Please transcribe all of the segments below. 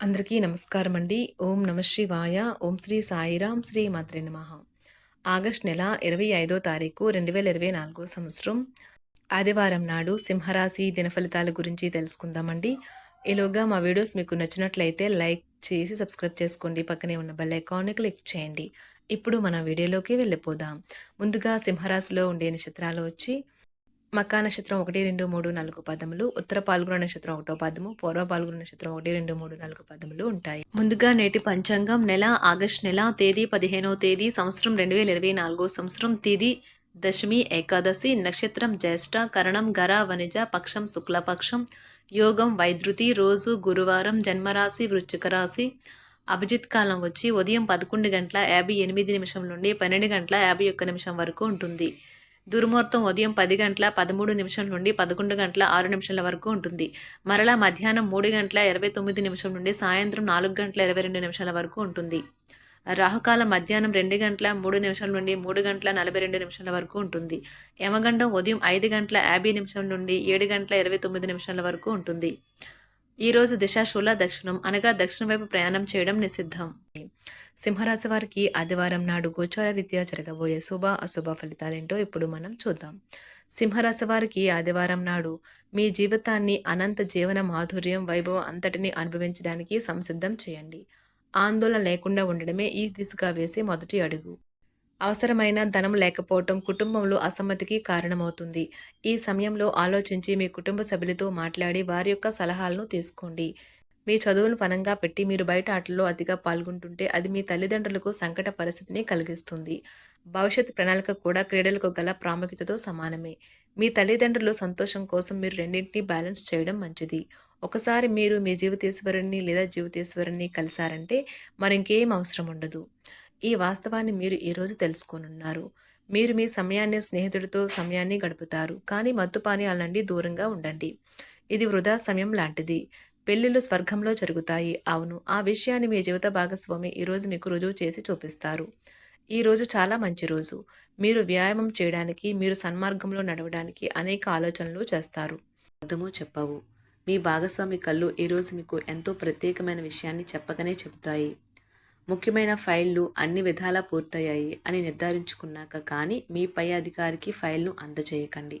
అందరికీ నమస్కారం అండి. ఓం నమ శివాయ. ఓం శ్రీ సాయిరాం శ్రీ మాత్రే నమ. ఆగస్ట్ నెల ఇరవై ఐదో తారీఖు రెండు వేల ఇరవై నాలుగో సంవత్సరం. ఆదివారం నాడు సింహరాశి దినఫలితాల గురించి తెలుసుకుందామండి. ఈలోగా మా వీడియోస్ మీకు నచ్చినట్లయితే లైక్ చేసి సబ్స్క్రైబ్ చేసుకోండి. పక్కనే ఉన్న బెల్ ఐకాన్ని క్లిక్ చేయండి. ఇప్పుడు మన వీడియోలోకి వెళ్ళిపోదాం. ముందుగా సింహరాశిలో ఉండే నక్షత్రాలు వచ్చి మకా నక్షత్రం ఒకటి రెండు మూడు నాలుగు పదములు ఉత్తర పాల్గొన నక్షత్రం ఒకటో పదము పూర్వ పాల్గొన నక్షత్రం ఒకటి రెండు మూడు నాలుగు పదములు ఉంటాయి. ముందుగా నేటి పంచాంగం నెల ఆగస్ట్ నెల తేదీ పదిహేనవ తేదీ సంవత్సరం రెండు వేల ఇరవై నాలుగో సంవత్సరం తేదీ దశమి ఏకాదశి నక్షత్రం జ్యేష్ఠ కరణం గర వనిజ పక్షం శుక్లపక్షం యోగం వైద్యుతి రోజు గురువారం జన్మరాశి వృశ్చిక రాశి అభిజిత్ కాలం వచ్చి ఉదయం పదకొండు గంటల యాభై ఎనిమిది నిమిషం నుండి పన్నెండు గంటల యాభై ఒక్క నిమిషం వరకు ఉంటుంది. దుర్ముహూర్తం ఉదయం పది గంటల పదమూడు నిమిషం నుండి పదకొండు గంటల ఆరు నిమిషాల వరకు ఉంటుంది. మరలా మధ్యాహ్నం మూడు గంటల ఇరవై తొమ్మిది నిమిషం నుండి సాయంత్రం నాలుగు గంటల ఇరవై రెండు నిమిషాల వరకు ఉంటుంది. రాహుకాలం మధ్యాహ్నం రెండు గంటల మూడు నిమిషాల నుండి మూడు గంటల నలభై రెండు నిమిషాల వరకు ఉంటుంది. యమగండం ఉదయం ఐదు గంటల యాభై నిమిషం నుండి ఏడు గంటల ఇరవై తొమ్మిది నిమిషాల వరకు ఉంటుంది. ఈరోజు దిశాశూల దక్షిణం అనగా దక్షిణ వైపు ప్రయాణం చేయడం నిషిద్ధం. సింహరాశి వారికి ఆదివారం నాడు గోచార రీత్యా జరగబోయే శుభ అశుభ ఫలితాలేంటో ఇప్పుడు మనం చూద్దాం. సింహరాశి వారికి ఆదివారం నాడు మీ జీవితాన్ని అనంత జీవన మాధుర్యం వైభవం అంతటిని అనుభవించడానికి సంసిద్ధం చేయండి. ఆందోళన లేకుండా ఉండడమే ఈ దిశగా వేసే మొదటి అడుగు. అవసరమైన ధనం లేకపోవటం కుటుంబంలో అసమ్మతికి కారణమవుతుంది. ఈ సమయంలో ఆలోచించి మీ కుటుంబ సభ్యులతో మాట్లాడి వారి యొక్క సలహాలను తీసుకోండి. మీ చదువును పనంగా పెట్టి మీరు బయట ఆటల్లో అతిగా పాల్గొంటుంటే అది మీ తల్లిదండ్రులకు సంకట పరిస్థితిని కలిగిస్తుంది. భవిష్యత్ ప్రణాళిక కూడా క్రీడలకు గల ప్రాముఖ్యతతో సమానమే. మీ తల్లిదండ్రులు సంతోషం కోసం మీరు రెండింటినీ బ్యాలెన్స్ చేయడం మంచిది. ఒకసారి మీరు మీ జీవితేశ్వరుణ్ణి లేదా జీవితేశ్వరుణ్ణి కలిశారంటే మరింకేం అవసరం ఉండదు. ఈ వాస్తవాన్ని మీరు ఈరోజు తెలుసుకోనున్నారు. మీరు మీ సమయాన్ని స్నేహితుడితో సమయాన్ని గడుపుతారు. కానీ మత్తుపానీయాల నుండి దూరంగా ఉండండి. ఇది వృధా సమయం లాంటిది. పెళ్ళిళ్ళు స్వర్గంలో జరుగుతాయి. అవును ఆ విషయాన్ని మీ జీవిత భాగస్వామి ఈరోజు మీకు రుజువు చేసి చూపిస్తారు. ఈ రోజు చాలా మంచి రోజు. మీరు వ్యాయామం చేయడానికి మీరు సన్మార్గంలో నడవడానికి అనేక ఆలోచనలు చేస్తారు. అర్థమో చెప్పవు. మీ భాగస్వామి కళ్ళు ఈరోజు మీకు ఎంతో ప్రత్యేకమైన విషయాన్ని చెప్పకనే చెబుతాయి. ముఖ్యమైన ఫైళ్ళు అన్ని విధాలా పూర్తయ్యాయి అని నిర్ధారించుకున్నాక కానీ మీ పై అధికారికి ఫైల్ను అందజేయకండి.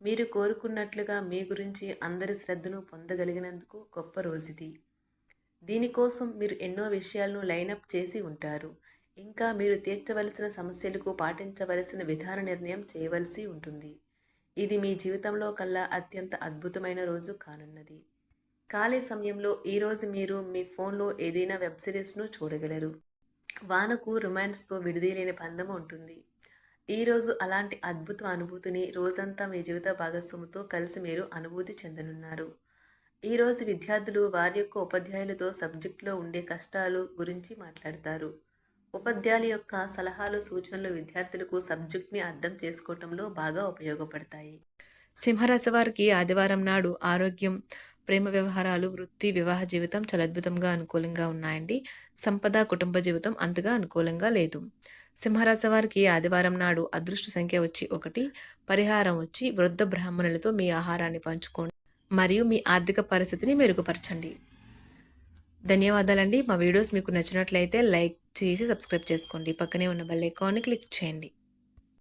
మీరు కోరుకున్నట్లుగా మీ గురించి అందరి శ్రద్ధను పొందగలిగినందుకు గొప్ప రోజుది. దీనికోసం మీరు ఎన్నో విషయాలను లైనప్ చేసి ఉంటారు. ఇంకా మీరు తీర్చవలసిన సమస్యలకు పాటించవలసిన విధాన నిర్ణయం చేయవలసి ఉంటుంది. ఇది మీ జీవితంలో కల్లా అత్యంత అద్భుతమైన రోజు కానున్నది. ఖాళీ సమయంలో ఈరోజు మీరు మీ ఫోన్లో ఏదైనా వెబ్ సిరీస్ను చూడగలరు. వానకు రొమాన్స్తో విడిదీలేని బంధం ఉంటుంది. ఈరోజు అలాంటి అద్భుత అనుభూతిని రోజంతా మీ జీవిత భాగస్వామితో కలిసి మీరు అనుభూతి చెందనున్నారు. ఈరోజు విద్యార్థులు వారి యొక్క ఉపాధ్యాయులతో సబ్జెక్టులో ఉండే కష్టాలు గురించి మాట్లాడతారు. ఉపాధ్యాయుల యొక్క సలహాలు సూచనలు విద్యార్థులకు సబ్జెక్ట్ని అర్థం చేసుకోవటంలో బాగా ఉపయోగపడతాయి. సింహరాశి వారికి ఆదివారం నాడు ఆరోగ్యం ప్రేమ వ్యవహారాలు వృత్తి వివాహ జీవితం చాలా అద్భుతంగా అనుకూలంగా ఉన్నాయండి. సంపద కుటుంబ జీవితం అంతగా అనుకూలంగా లేదు. సింహరాశి వారికి ఆదివారం నాడు అదృష్ట సంఖ్య వచ్చి ఒకటి పరిహారం వచ్చి వృద్ధ బ్రాహ్మణులతో మీ ఆహారాన్ని పంచుకోండి మరియు మీ ఆర్థిక పరిస్థితిని మెరుగుపరచండి. ధన్యవాదాలండి. మా వీడియోస్ మీకు నచ్చినట్లయితే లైక్ చేసి సబ్స్క్రైబ్ చేసుకోండి. పక్కనే ఉన్న బెల్ ఐకాన్ని క్లిక్ చేయండి.